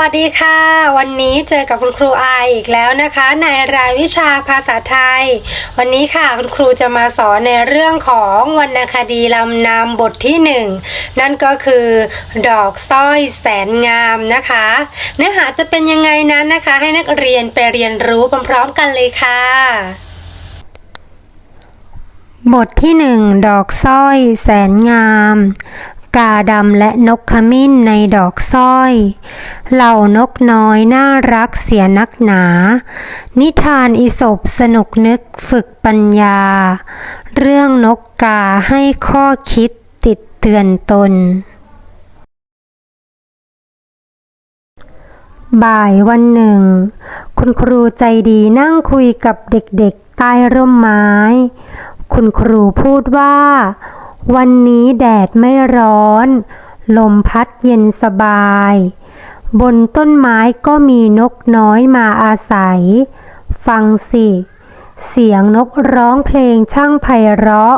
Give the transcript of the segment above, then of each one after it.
วัสดีค่ะ วันนี้เจอกับคุณครูอายอีกแล้วนะคะ ในรายวิชาภาษาไทย วันนี้ค่ะคุณครูจะมาสอนในเรื่องของวรรณคดีลำนำบทที่หนึ่งนั่นก็คือดอกสร้อยแสนงามนะคะ เนื้อหาจะเป็นยังไงนั้นนะคะ ให้นักเรียนไปเรียนรู้พร้อมๆกันเลยค่ะ บทที่หนึ่งดอกสร้อยแสนงาม กาดำและนกขมิ้นในดอกสร้อย เหล่านกน้อยน่ารักเสียนักหนา นิทานอิศบสนุกนึกฝึกปัญญา เรื่องนกกาให้ข้อคิดติดเตือนตน บ่ายวันหนึ่ง คุณครูใจดีนั่งคุยกับเด็กๆใต้ร่มไม้ คุณครูพูดว่า วันนี้แดดไม่ร้อน ลมพัดเย็นสบาย บนต้นไม้ก็มีนกน้อยมาอาศัย ฟังสิ เสียงนกร้องเพลงช่างไพเราะ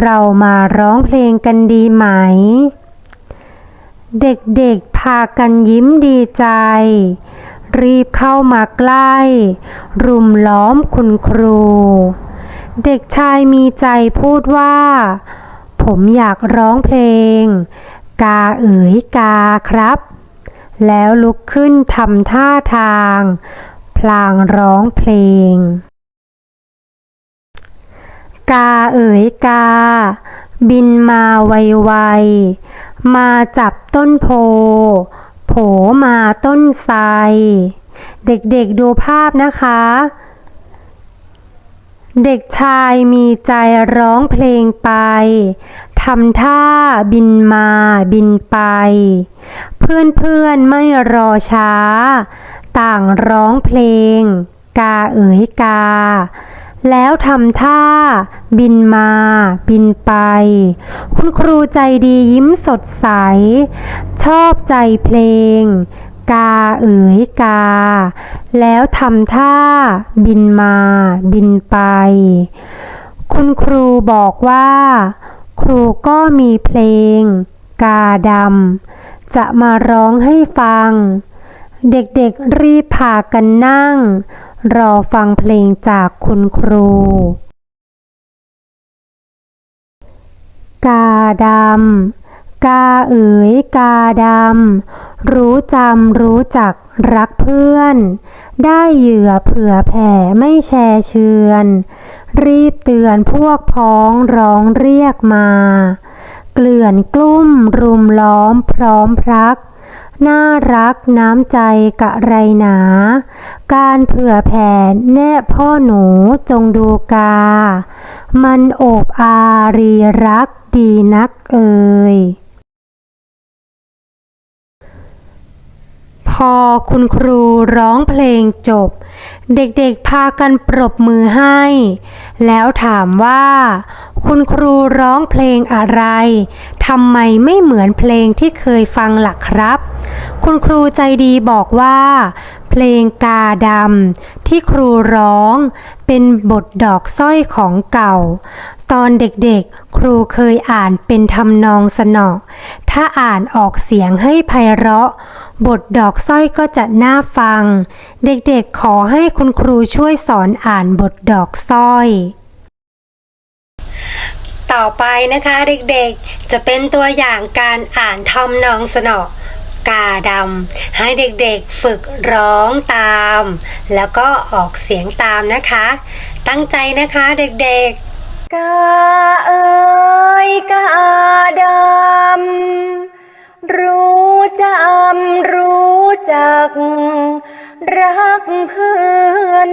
เรามาร้องเพลงกันดีไหม เด็กๆพากันยิ้มดีใจ รีบเข้ามาใกล้ รุมล้อมคุณครูเด็กชายมีใจพูดว่า ผมอยากร้องเพลง กาเอ๋ยกาครับ แล้วลุกขึ้นทำท่าทาง พลางร้องเพลง กาเอ๋ยกา บินมาไวๆมาจับต้นโพโผมาต้นไทรเด็กๆดูภาพนะคะ เด็กชายมีใจร้องเพลงไป ทำท่าบินมาบินไป เพื่อนๆไม่รอช้า ต่างร้องเพลง กาเอ๋ยกา แล้วทำท่าบินมาบินไป คุณครูใจดียิ้มสดใส ชอบใจเพลง กาเอ๋ยกา แล้วทำท่า บินมา บินไป คุณครูบอกว่า ครูก็มีเพลง กาดำจะมาร้องให้ฟัง เด็กๆรีบพากันนั่ง รอฟังเพลงจากคุณครู กาดำกาเอ๋ยกาดำ รู้จำรู้จักรักเพื่อน ได้เหยื่อเผื่อแผ่ไม่แชร์เชือน รีบเตือนพวกพ้องร้องเรียกมา เกลื่อนกลุ้มรุมล้อมพร้อมพรัก น่ารักน้ำใจกะไรหนา การเผื่อแผ่แน่พ่อหนูจงดูกา มันโอบอารีรักดีนักเอ่ย พ อคุณครูร้องเพลงจบ เด็กๆพากันปรบมือให้ แล้วถามว่า คุณครูร้องเพลงอะไรทำไมไม่เหมือนเพลงที่เคยฟังหล่ะครับ คุณครูใจดีบอกว่า เพลงกาดำที่ครูร้อง เป็นบทดอกสร้อยของเก่า ตอนเด็กๆ ครูเคยอ่านเป็นทำนองสนอถ้าอ่านออกเสียงให้ไพเราะ บทดอกสร้อยก็จะน่าฟัง เด็กๆขอให้คุณครูช่วยสอนอ่านบทดอกสร้อย ต่อไปนะคะเด็กๆ จะเป็นตัวอย่างการอ่านทำนองสนอกาดำให้เด็กๆฝึกร้องตาม แล้วก็ออกเสียงตามนะคะ ตั้งใจนะคะเด็กๆ กาเอ๋ยกาดำรู้ จำรู้จัก รักเพื่อน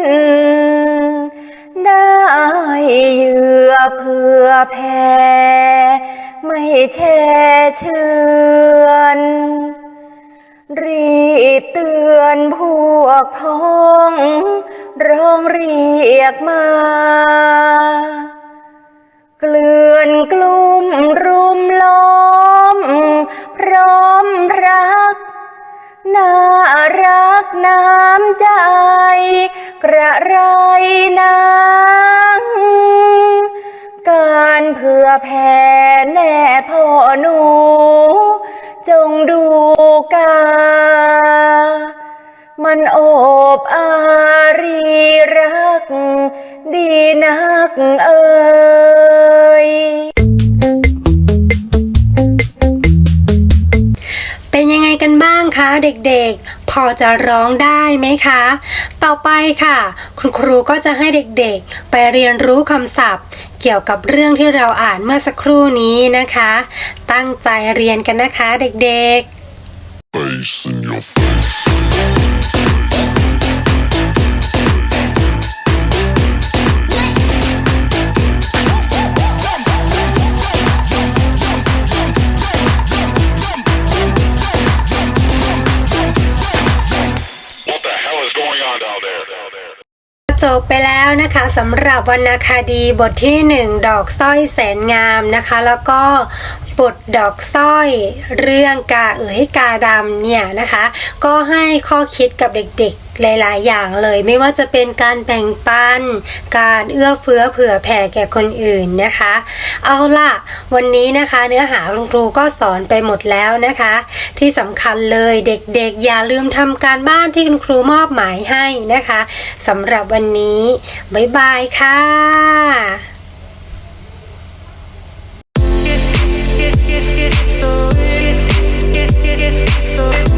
ได้เหยื่อเพื่อแผ่ไม่แช่เชือนรีบเตือนพวกพ้องร้องเรียกมา เกลื่อนกลุ่มรุ ระไรนางการเผื่อแผ่แน่พ่อหนู จงดูกา มันโอบอารีรัก ดีนักเอ่ยเป็นยังไงกันบ้างคะเด็กๆ พอจะร้องได้ไหมคะ ต่อไปค่ะ คุณครูก็จะให้เด็กๆ ไปเรียนรู้คำศัพท์ เกี่ยวกับเรื่องที่เราอ่านเมื่อสักครู่นี้นะคะ ตั้งใจเรียนกันนะคะเด็กๆ จบไปแล้วนะคะสำหรับวรรณคดีบทที่ 1 ดอกสร้อยแสนงามนะคะ แล้วก็ บทดอกสร้อยเรื่องกาเอ๋ยกาดำเนี่ยนะคะ ก็ให้ข้อคิดกับเด็กๆหลาย ๆ อย่างเลยไม่ว่าจะเป็นการแบ่งปัน การเอื้อเฟื้อเผื่อแผ่แก่คนอื่นนะคะ เอาล่ะ วันนี้นะคะ เนื้อหาคุณครูก็สอนไปหมดแล้วนะคะ ที่สำคัญเลยเด็กๆ อย่าลืมทำการบ้านที่คุณครูมอบหมายให้นะคะสำหรับวันนี้ บ๊ายบายค่ะ love.